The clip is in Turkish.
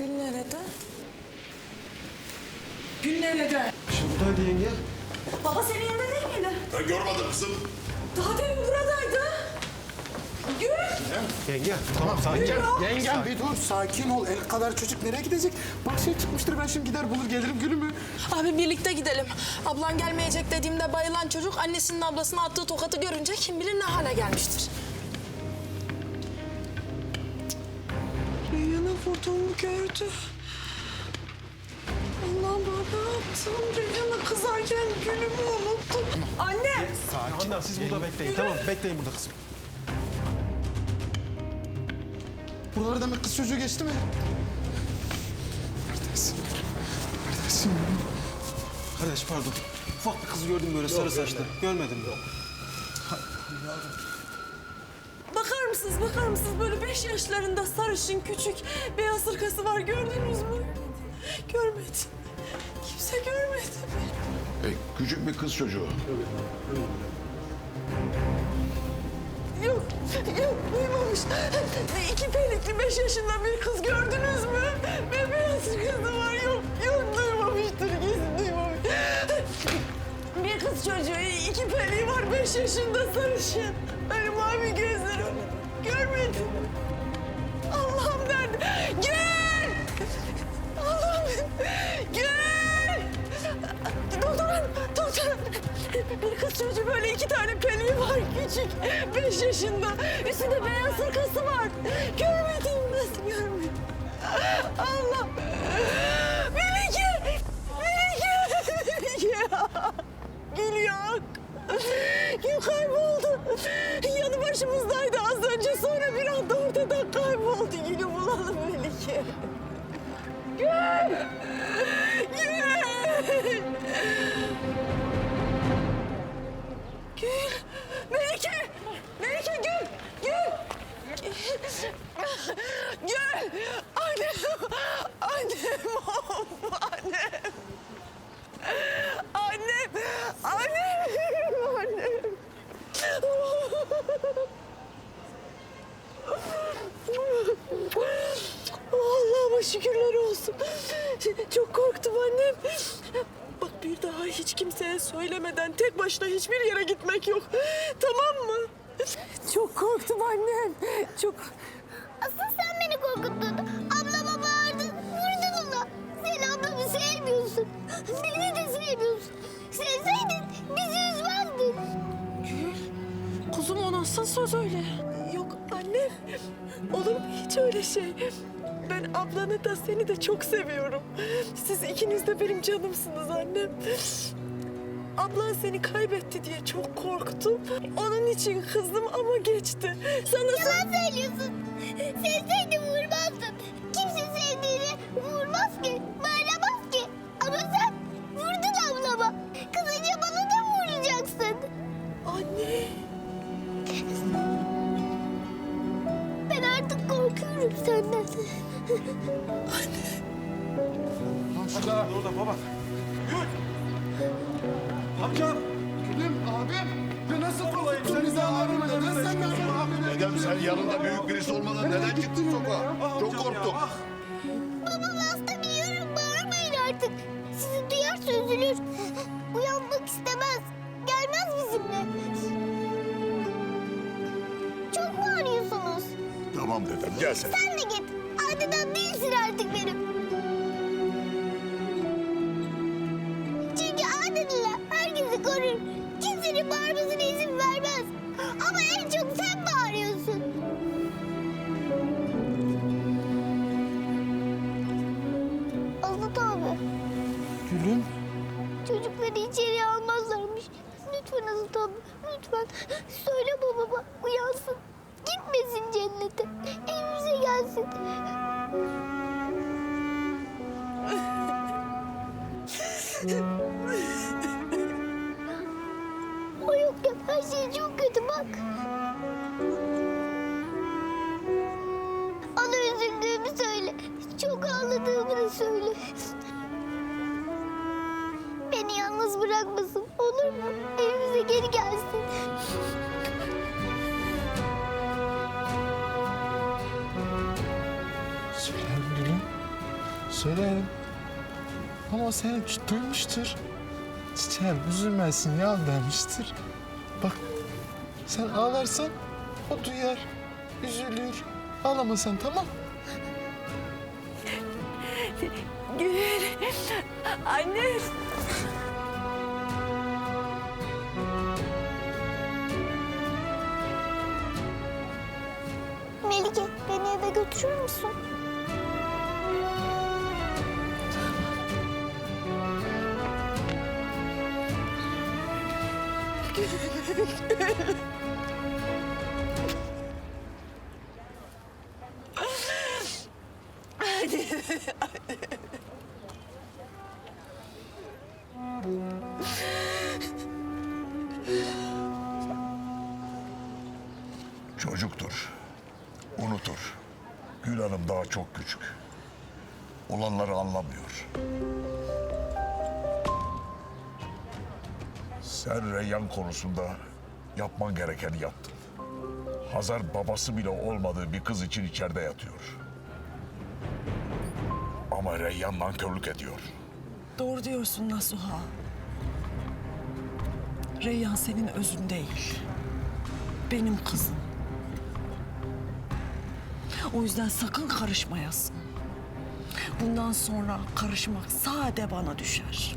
Gül nerede? Gül nerede? Şuradaydı yenge. Baba senin yanında değil miydi? Ben görmedim kızım. Daha demin buradaydı. Gül! Yenge tamam sakin. Yengem bir dur sakin ol. El kadar çocuk nereye gidecek? Bak şey çıkmıştır ben şimdi gider bulur gelirim gülümü. Abi birlikte gidelim. Ablan gelmeyecek dediğimde bayılan çocuk annesinin ablasına attığı tokatı görünce kim bilir ne hale gelmiştir. Vurduğumu gördü. Allah'ım ben ne yaptım? Reyhan'a kızarken gülümü unuttum. Anne! Handan siz burada bekleyin tamam bekleyin burada kızım. Buraları demek kız çocuğu geçti mi? Neredesin? Neredesin? Kardeş pardon. Ufak bir kız gördüm böyle sarı saçlı. Görmedim mi? Bakar mısınız, bakar mısınız? Böyle beş yaşlarında sarışın, küçük, beyaz hırkası var. Gördünüz mü? Görmedim. Kimse görmedi. E, küçük bir kız çocuğu. Yok, yok duymamış. İki pelikli beş yaşında bir kız gördünüz mü? Ve beyaz kızı var. Yok, yok duymamıştır. Kesin duymamış. Bir kız çocuğu, iki peliği var. Beş yaşında sarışın. Böyle mavi gözleri. Görmedim. Allah'ım nerede? Gel! Allah'ım gel! Doktor hanım. Bir kız çocuğu böyle iki tane peliği var küçük. Beş yaşında. Üstünde beyaz hırkası var. Görmedim Melike. Gül! Gül! Gül! Melike! Melike Gül! Gül! Gül! Annem! Annem! Annem! Annem! Annem! Annem! Allah'ıma şükürler olsun. Çok korktum annem. Bak bir daha hiç kimseye söylemeden tek başına hiçbir yere gitmek yok. Tamam mı? Çok korktum annem. Çok... Asıl sen beni korkuttun. Ablama bağırdın, vurdun ona. Sen ablamı sevmiyorsun. Beni de sevmiyorsun. Sevseydin bizi üzmezdin. Kuzum o nasıl söz öyle? Yok annem. Olur mu hiç öyle şey? Ben ablanı da seni de çok seviyorum. Siz ikiniz de benim canımsınız annem. Ablan seni kaybetti diye çok korktum. Onun için kızdım ama geçti. Sana Yalan söylüyorsun. Sevseydin vurmazdın. Kimse sevdiğini vurmaz ki, bağıramaz korkuyorum senden. Orada orada baba. Yürü. Amcam. Gülüm abim. Ben nasıl kolayım seni zamanım neden sen nasıl abim? Dedem sen yanında büyük birisi olmadan neden çıktın sokağa? Çok korktum. Babam hasta biliyorum. Bağırmayın artık. Sizi duyarsa üzülür. Tamam dedem gel sen. Sen de git. Adeden değilsin artık benim. Çünkü adetler herkesi korur. Kimsenin bağırmasına izin vermez. Ama en çok sen bağırıyorsun. Azat abi, Gülüm. çocukları içeriye almazlarmış. Lütfen Azat abi, lütfen. Söyle babama, uyansın. Gitmesin cennete. Evimize gelsin. O yokken her şey çok kötü bak. Ona üzüldüğümü söyle. Çok ağladığımı da söyle. Beni yalnız bırakmasın olur mu? Evimize geri gelsin. Söylerim. Ama o seni duymuştur. Çiçeğim üzülmesin ya demiştir. Bak sen ağlarsan o duyar, üzülür. Ağlama sen tamam Gül. Anne. Melike beni eve götürür müsün? Çocuktur. Unutur. Gül Hanım daha çok küçük. Olanları anlamıyor. Sen Reyyan konusunda yapman gerekeni yaptın. Hazar babası bile olmadığı bir kız için içeride yatıyor. Ama Reyyan nankörlük ediyor. Doğru diyorsun Nasuha. Reyhan senin özün değil. Benim kızım. O yüzden sakın karışmayasın. Bundan sonra karışmak sade bana düşer.